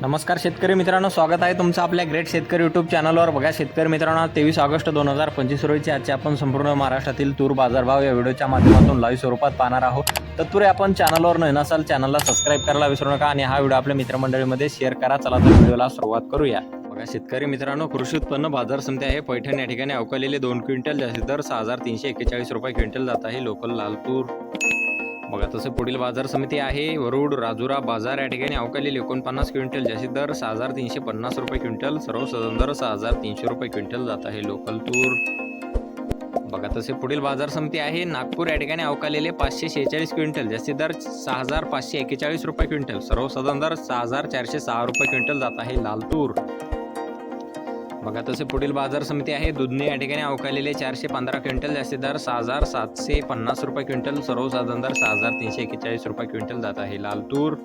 नमस्कार शेतकरी मित्रांनो स्वागत आहे तुमचं आपल्या ग्रेट शेतकरी यूट्यूब चॅनलवर बघा शेतकरी मित्रांनो तेवीस ऑगस्ट दोन हजार पंचवीस रोजी आजचे आपण संपूर्ण महाराष्ट्रातील तूर बाजारभाव या व्हिडिओच्या माध्यमातून लाईव्ह स्वरूपात पाहणार आहोत. तत्पूर्वी आपण चॅनलवर नवीन असाल चॅनलला सबस्क्राईब करायला विसरू नका आणि हा व्हिडिओ आपल्या मित्रमंडळीमध्ये शेअर करा. चला तर व्हिडिओला सुरुवात करूया. बघा शेतकरी मित्रांनो कृषी उत्पन्न बाजार समिती आहे. पैठण या ठिकाणी अवकालेले दोन क्विंटल जास्तीत दर सहा हजार तीनशे एक्केचाळीस रुपये क्विंटल जात आहे. लोकल लाल तूर बघा तसे पुढील बाजार समिती आहे. वरुड राजुरा बाजार या ठिकाणी अवकालेले एकोणपन्नास क्विंटल जास्तीत दर सहा हजार तीनशे पन्नास रुपये क्विंटल सर्व सदन दर सहा हजार तीनशे रुपये क्विंटल जात आहे लोकल तूर. बघा तसे पुढील बाजार समिती आहे. नागपूर या ठिकाणी अवकालेले पाचशे शेहेचाळीस क्विंटल जास्तीत दर सहा हजार पाचशे एक्केचाळीस रुपये क्विंटल सर्व सदन दर सहा हजार चारशे सहा रुपये क्विंटल जात आहे लाल तूर. बघा तसे पुढील बाजार समिती आहे. दुधने या ठिकाणी अवकालेले चारशे पंधरा क्विंटल जास्ती दर सहा हजार सातशे पन्नास रुपये क्विंटल सर्वसाधारण दर सहा हजार तीनशे एक्केचाळीस रुपये क्विंटल जात आहे. लाल तूर